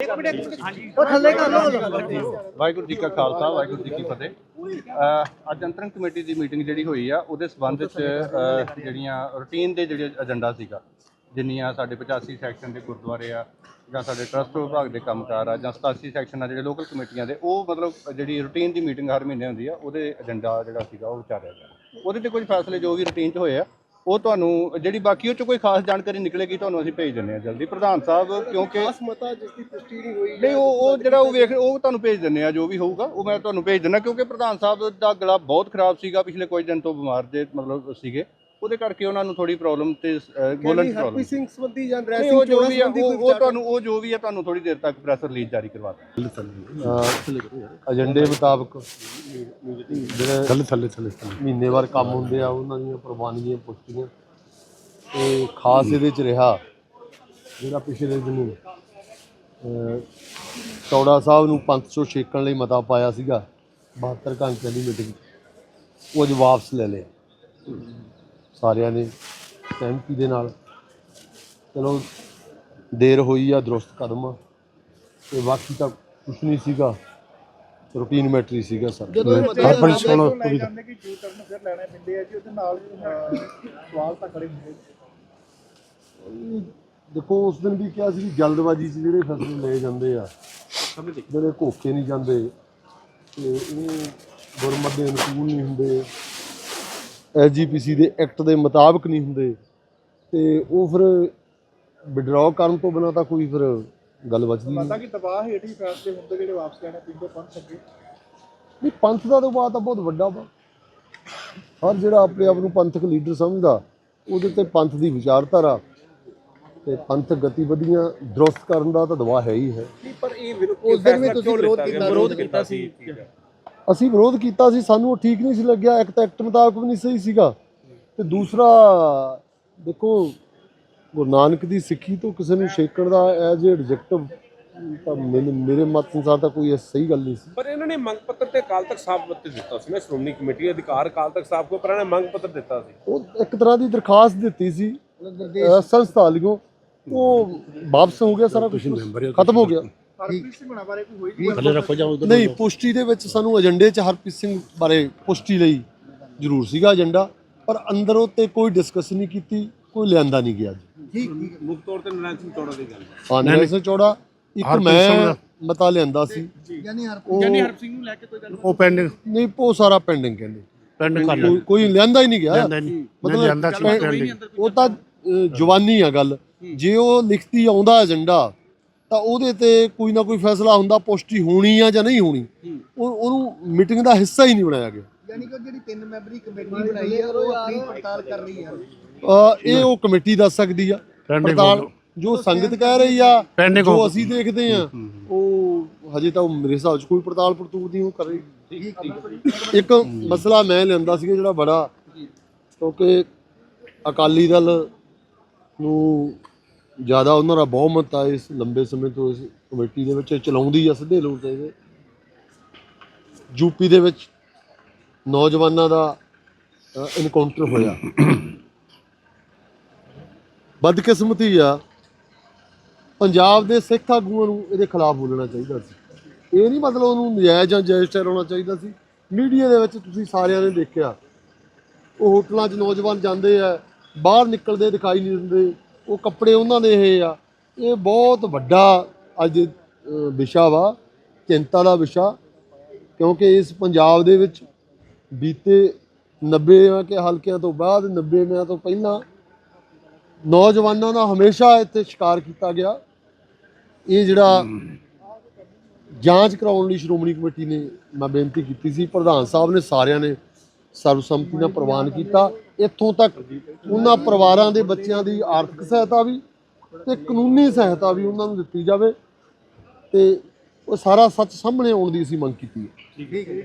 ਉਹ ਥੱਲੇ ਕਰ ਲਓ। ਵਾਹਿਗੁਰੂ ਜੀ ਕਾ ਖਾਲਸਾ ਵਾਹਿਗੁਰੂ ਜੀ ਕੀ ਫਤਿਹ। ਅੱਜ ਅੰਤਰੰਗ ਕਮੇਟੀ ਦੀ ਮੀਟਿੰਗ ਜਿਹੜੀ ਹੋਈ ਆ ਉਹਦੇ ਸਬੰਧ ਚ ਅਹ ਜਿਹੜੀਆਂ ਰੂਟੀਨ ਦੇ ਜਿਹੜੇ ਏਜੰਡਾ ਸੀਗਾ ਜਿੰਨੀਆਂ ਸਾਡੇ 85 ਸੈਕਸ਼ਨ ਦੇ ਗੁਰਦੁਆਰੇ ਆ ਜਾਂ ਸਾਡੇ ਟਰਸਟ ਵਿਭਾਗ ਦੇ ਕੰਮਕਾਰ ਆ ਜਾਂ 87 ਸੈਕਸ਼ਨ ਆ ਜਿਹੜੇ ਲੋਕਲ ਕਮੇਟੀਆਂ ਦੇ ਉਹ ਮਤਲਬ ਜਿਹੜੀ ਰੂਟੀਨ ਦੀ ਮੀਟਿੰਗ ਹਰ ਮਹੀਨੇ ਹੁੰਦੀ ਆ ਉਹਦੇ ਏਜੰਡਾ ਜਿਹੜਾ ਸੀਗਾ ਉਹ ਵਿਚਾਰਿਆ ਗਿਆ। ਉਹਦੇ ਤੇ ਕੁਝ ਫੈਸਲੇ ਜੋ ਵੀ ਰੂਟੀਨ 'ਚ ਹੋਏ ਆ ਉਹ ਤੁਹਾਨੂੰ ਜਿਹੜੀ ਬਾਕੀ ਉਹ 'ਚ ਕੋਈ ਖਾਸ ਜਾਣਕਾਰੀ ਨਿਕਲੇਗੀ ਤੁਹਾਨੂੰ ਅਸੀਂ ਭੇਜ ਦਿੰਦੇ ਆ ਜਲਦੀ। ਪ੍ਰਧਾਨ ਸਾਹਿਬ ਕਿਉਂਕਿ ਮਤਾ ਜਿਸ ਦੀ ਪੁਸ਼ਟੀ ਨਹੀਂ ਹੋਈ ਨਹੀਂ ਉਹ ਉਹ ਜਿਹੜਾ ਉਹ ਵੇਖ ਉਹ ਤੁਹਾਨੂੰ ਭੇਜ ਦਿੰਨੇ ਆ ਜੋ ਵੀ ਹੋਊਗਾ ਉਹ ਮੈਂ ਤੁਹਾਨੂੰ ਭੇਜ ਦਿੰਦਾ ਕਿਉਂਕਿ ਪ੍ਰਧਾਨ ਸਾਹਿਬ ਦਾ ਗਲਾ ਬਹੁਤ ਖਰਾਬ ਸੀਗਾ ਪਿਛਲੇ ਕੁਝ ਦਿਨ ਤੋਂ ਬਿਮਾਰ ਜੇ ਮਤਲਬ ਸੀਗੇ। ਉਹਦੇ ਕਰਕੇ ਉਹਨਾਂ ਨੂੰ ਥੋੜੀ ਪ੍ਰੋਬਲਮ ਤੇ ਅਹ, ਬੋਲਣ ਦੀ ਪ੍ਰੋਬਲਮ ਹਰਪ੍ਰੀਤ ਸਿੰਘ ਸੰਬੰਧੀ ਜਾਂ ਨਹੀਂ ਡਰੈਸਿੰਗ ਉਹ ਜੋ ਵੀ ਆ ਉਹ ਉਹ ਤੁਹਾਨੂੰ ਉਹ ਜੋ ਵੀ ਆ ਤੁਹਾਨੂੰ ਥੋੜੀ ਦੇਰ ਤੱਕ ਪ੍ਰੈਸ ਰਿਲੀਜ਼ ਜਾਰੀ ਕਰਵਾ ਦਾਂਗੇ ਏਜੰਡੇ ਮੁਤਾਬਕ। ਜਿਹੜੇ ਥੱਲੇ ਥੱਲੇ ਥੱਲੇ ਮਹੀਨੇਵਾਰ ਕੰਮ ਹੁੰਦੇ ਆ ਉਹਨਾਂ ਦੀਆਂ ਪ੍ਰਵਾਨਗੀਆਂ ਪੁਸ਼ਟੀਆਂ। ਤੇ ਖਾਸ ਇਹਦੇ ਚ ਰਿਹਾ ਜਿਹੜਾ ਪਿਛਲੇ ਦਿਨ ਚੌੜਾ ਸਾਹਿਬ ਨੂੰ ਪੰਥ ਚੋਂ ਛੇਕਣ ਲਈ ਮਤਾ ਪਾਇਆ ਸੀਗਾ 72 ਘੰਟਿਆਂ ਦੀ ਮੀਟਿੰਗ ਉਹ ਅੱਜ ਵਾਪਸ ਲੈ ਲਿਆ। ਸਾਰਿਆਂ ਨੇ ਸਹਿਮਤੀ ਦੇ ਨਾਲ। ਚਲੋ ਦੇਰ ਹੋਈ ਆ ਦਰੁਸਤ ਕਦਮ ਆ। ਤੇ ਬਾਕੀ ਤਾਂ ਕੁਛ ਨਹੀਂ ਸੀਗਾ। ਰੂਟੀਨ ਮੈਟਰੀ ਸੀਗਾ ਸਰ। ਹਰਪ੍ਰੀਤ ਸੁਣੋ ਜਾਂਦੇ ਕਿ ਜੋ ਕਰਨ ਫਿਰ ਲੈਣੇ ਪੈਂਦੇ ਆ ਜੀ ਉਹਦੇ ਨਾਲ ਅਹ, ਸਵਾਲ ਤਾਂ ਖੜੇ ਹੁੰਦੇ ਦੇਖੋ ਉਸ ਦਿਨ ਵੀ ਕਿਹਾ ਸੀ ਕਿ ਜਲਦਬਾਜ਼ੀ 'ਚ ਜਿਹੜੇ ਫੈਸਲੇ ਲਏ ਜਾਂਦੇ ਆ ਜਿਹੜੇ ਘੋਕੇ ਨਹੀਂ ਜਾਂਦੇ ਤੇ ਇਹ ਗੁਰਮਤ ਦੇ ਅਨੁਕੂਲ ਨਹੀਂ ਹੁੰਦੇ। ਐਸਜੀਪੀਸੀ ਦੇ ਐਕਟ ਦੇ ਮੁਤਾਬਕ ਨਹੀਂ ਹੁੰਦੇ। ਤੇ ਉਹ ਫਿਰ ਵਿਡਰਾਅ ਕਰਨ ਤੋਂ ਬਿਨਾਂ ਤਾਂ ਕੋਈ ਫਿਰ ਗੱਲ ਬਚਦੀ ਨਹੀਂ। ਪਤਾ ਕਿ ਦਬਾਅ ਹੇਠ ਹੀ ਫੈਸਲੇ ਹੁੰਦੇ ਜਿਹੜੇ ਵਾਪਸ ਲੈਣੇ ਪੈਂਦੇ ਪੰਥ ਅੱਗੇ। ਨਹੀਂ ਪੰਥ ਦਾ ਤਾਂ ਬਹੁਤ ਵੱਡਾ ਵਾ। ਹਰ ਜਿਹੜਾ ਆਪਣੇ ਆਪ ਨੂੰ ਪੰਥਕ ਲੀਡਰ ਸਮਝਦਾ ਉਹਦੇ ਤੇ ਪੰਥ ਦੀ ਵਿਚਾਰਧਾਰਾ। ਤੇ ਪੰਥਕ ਗਤੀਵਿਧੀਆਂ ਦਰੁਸਤ ਕਰਨ ਦਾ ਤਾਂ ਦਬਾਅ ਹੈ ਹੀ ਹੈ। ਪਰ ਇਹ ਵਿਰੋਧ ਕੀਤਾ ਸੀ? ਅਸੀਂ ਵਿਰੋਧ ਕੀਤਾ ਸੀ ਸਾਨੂੰ ਉਹ ਠੀਕ ਨਹੀਂ ਸੀ ਲੱਗਿਆ ਇੱਕ ਤਾਂ ਐਕਟ ਮੁਤਾਬਕ ਵੀ ਨਹੀਂ ਸਹੀ ਸੀਗਾ। ਤੇ ਦੂਸਰਾ ਦੇਖੋ ਗੁਰੂ ਨਾਨਕ ਦੀ ਸਿੱਖੀ ਤੋਂ ਕਿਸੇ ਨੂੰ ਛੇਕਣ ਦਾ ਐਜ਼ ਏ ਐਡਜੈਕਟਿਵ ਤਾਂ ਮੇਰੇ ਮੇਰੇ ਮਤ ਅਨੁਸਾਰ ਤਾਂ ਕੋਈ ਸਹੀ ਗੱਲ ਨਹੀਂ ਸੀ। ਪਰ ਇਹਨਾਂ ਨੇ ਮੰਗ ਪੱਤਰ ਤੇ ਅਕਾਲ ਤਖਤ ਸਾਹਿਬ ਉੱਤੇ ਦਿੱਤਾ ਸੀ ਨਾ ਸ਼੍ਰੋਮਣੀ ਕਮੇਟੀ ਅਧਿਕਾਰ ਅਕਾਲ ਤਖਤ ਸਾਹਿਬ ਕੋ ਪਰ ਇਹਨਾਂ ਨੇ ਮੰਗ ਪੱਤਰ ਦਿੱਤਾ ਸੀ। ਉਹ ਇੱਕ ਤਰ੍ਹਾਂ ਦੀ ਦਰਖਾਸਤ ਦਿੱਤੀ ਸੀ ਸੰਸਥਾ ਲਿਓ ਉਹ ਵਾਪਸ ਹੋ ਗਿਆ ਸਾਰਾ ਕੁਝ ਖਤਮ ਹੋ ਗਿਆ। ਹਰਪ੍ਰੀਤ ਸਿੰਘ ਹੁਣਾਂ ਬਾਰੇ ਕੋਈ ਹੋਈ ਜੀ ਨਹੀਂ ਪੁਸ਼ਟੀ ਦੇ ਵਿੱਚ ਸਾਨੂੰ ਏਜੰਡੇ 'ਚ ਹਰਪ੍ਰੀਤ ਸਿੰਘ ਬਾਰੇ ਪੁਸ਼ਟੀ ਲਈ ਜ਼ਰੂਰ ਸੀਗਾ ਏਜੰਡਾ ਪਰ ਅੰਦਰ ਤੇ ਕੋਈ ਡਿਸਕਸ ਨਹੀਂ ਕੀਤੀ ਕੋਈ ਲਿਆਂਦਾ ਨਹੀਂ ਗਿਆ ਜੀ। ਮੁੱਖ ਤੌਰ ਤੇ ਨਰਾਇਣ ਸਿੰਘ ਚੌੜਾ ਦੀ ਗੱਲ ਹਾਂ। ਨਰੇਸ਼ ਚੌੜਾ ਇੱਕ ਮੈਂ ਮਤਾ ਲਿਆਂਦਾ ਸੀ। ਯਾਨੀ ਉਹ ਸਿੰਘ ਨੂੰ ਲੈ ਕੇ ਕੋਈ ਗੱਲ ਉਹ ਪੈਂਡਿੰਗ ਨਹੀਂ ਉਹ ਸਾਰਾ ਪੈਂਡਿੰਗ ਕਹਿੰਦੇ। ਪੈਂਡਿੰਗ ਕਰ ਕੋਈ- ਕੋਈ ਲਿਆਂਦਾ ਹੀ ਨਹੀਂ ਗਿਆ। ਲੈਂਦਾ ਨਹੀਂ। ਮੈਂ ਲਿਆਂਦਾ ਸੀ ਪੈਂਡਿੰਗ ਉਹ ਤਾਂ ਜਵਾਨੀ ਆ ਗੱਲ। ਜੇ ਉਹ ਲਿਖਤੀ ਆਉਂਦਾ ਏਜੰਡਾ ਤਾਂ ਉਹਦੇ ਤੇ ਕੋਈ ਨਾ ਕੋਈ ਫੈਸਲਾ ਹੁੰਦਾ ਪੁਸ਼ਟੀ ਹੋਣੀ ਆ ਜਾਂ ਨਹੀਂ ਹੋਣੀ। ਉਹ ਉਹਨੂੰ ਮੀਟਿੰਗ ਦਾ ਹਿੱਸਾ ਹੀ ਨਹੀਂ ਬਣਾਇਆ ਗਿਆ। ਯਾਨੀ ਕਿ ਜਿਹੜੀ ਤਿੰਨ ਮੈਂਬਰੀ ਕਮੇਟੀ ਬਣਾਈ ਹੈ ਉਹ ਆਪਣੀ ਪੜਤਾਲ ਕਰ ਰਹੀ ਹੈ ਅਹ, ਇਹ ਉਹ ਕਮੇਟੀ ਦੱਸ ਸਕਦੀ ਆ। ਪੜਤਾਲ ਜੋ ਸੰਗਤ ਕਹਿ ਰਹੀ ਆ Pending ਜੋ ਹੋ- ਅਸੀਂ ਦੇਖਦੇ ਆ ਉਹ ਹਜੇ ਤਾਂ ਉਹ ਮੇਰੇ ਹਿਸਾਬ 'ਚ ਕੋਈ ਪੜਤਾਲ ਪੜਤੂਲ ਨਹੀਂ ਉਹ ਕਰ। ਰਹੀ ਇੱਕ ਮਸਲਾ ਮੈਂ ਲਿਆਂਦਾ ਸੀਗਾ ਜਿਹੜਾ ਬੜਾ ਕਿਉਂਕਿ ਅਕਾਲੀ ਦਲ ਨੂੰ ਜ਼ਿਆਦਾ ਉਹਨਾਂ ਦਾ ਬਹੁਮਤ ਆ ਇਸ ਲੰਬੇ ਸਮੇਂ ਤੋਂ ਇਸ ਕਮੇਟੀ ਦੇ ਵਿੱਚ, ਇਹ ਚਲਾਉਂਦੀ ਆ ਸਿੱਧੇ ਲੋਕ ਤੇ ਇਹਦੇ। ਯੂਪੀ ਦੇ ਵਿੱਚ ਨੌਜਵਾਨਾਂ ਦਾ ਇਨਕਾਊਂਟਰ ਹੋਇਆ। ਬਦਕਿਸਮਤੀ ਆ। ਪੰਜਾਬ ਦੇ ਸਿੱਖ ਆਗੂਆਂ ਨੂੰ ਇਹਦੇ ਖਿਲਾਫ ਬੋਲਣਾ ਚਾਹੀਦਾ ਸੀ। ਇਹ ਨਹੀਂ ਮਤਲਬ ਉਹਨੂੰ ਨਜਾਇਜ਼ ਜਾਂ ਜਾਇਜ਼ ਠਹਿਰਾਉਣਾ ਚਾਹੀਦਾ ਸੀ। ਮੀਡੀਆ ਦੇ ਵਿੱਚ ਤੁਸੀਂ ਸਾਰਿਆਂ ਨੇ ਦੇਖਿਆ। ਉਹ ਹੋਟਲਾਂ 'ਚ ਨੌਜਵਾਨ ਜਾਂਦੇ ਆ, ਬਾਹਰ ਨਿਕਲਦੇ, ਦਿਖਾਈ ਨਹੀਂ ਦਿੰਦੇ। ਉਹ ਕੱਪੜੇ ਉਹਨਾਂ ਦੇ ਇਹ ਆ। ਇਹ ਬਹੁਤ ਵੱਡਾ ਅੱਜ ਵਿਸ਼ਾ ਵਾ ਚਿੰਤਾ ਦਾ ਵਿਸ਼ਾ ਕਿਉਂਕਿ ਇਸ ਪੰਜਾਬ ਦੇ ਵਿੱਚ ਬੀਤੇ 90 ਕੇ ਹਲਕਿਆਂ ਤੋਂ ਬਾਅਦ 90 ਤੋਂ ਪਹਿਲਾਂ ਨੌਜਵਾਨਾਂ ਦਾ ਹਮੇਸ਼ਾ ਇੱਥੇ ਸ਼ਿਕਾਰ ਕੀਤਾ ਗਿਆ। ਇਹ ਜਿਹੜਾ ਜਾਂਚ ਕਰਾਉਣ ਲਈ ਸ਼੍ਰੋਮਣੀ ਕਮੇਟੀ ਨੇ ਮੈਂ ਬੇਨਤੀ ਕੀਤੀ ਸੀ ਪ੍ਰਧਾਨ ਸਾਹਿਬ ਨੇ ਸਾਰਿਆਂ ਨੇ ਸਰਬਸੰਮਤੀ ਨਾਲ ਪ੍ਰਵਾਨ ਕੀਤਾ। ਇੱਥੋਂ ਤੱਕ ਉਹਨਾਂ ਪਰਿਵਾਰਾਂ ਦੇ ਬੱਚਿਆਂ ਦੀ ਆਰਥਿਕ ਸਹਾਇਤਾ ਵੀ ਤੇ ਕਾਨੂੰਨੀ ਸਹਾਇਤਾ ਵੀ ਉਹਨਾਂ ਨੂੰ ਦਿੱਤੀ ਜਾਵੇ ਤੇ ਉਹ ਸਾਰਾ ਸੱਚ ਸਾਹਮਣੇ ਆਉਣ ਦੀ ਅਸੀਂ ਮੰਗ ਕੀਤੀ ਹੈ।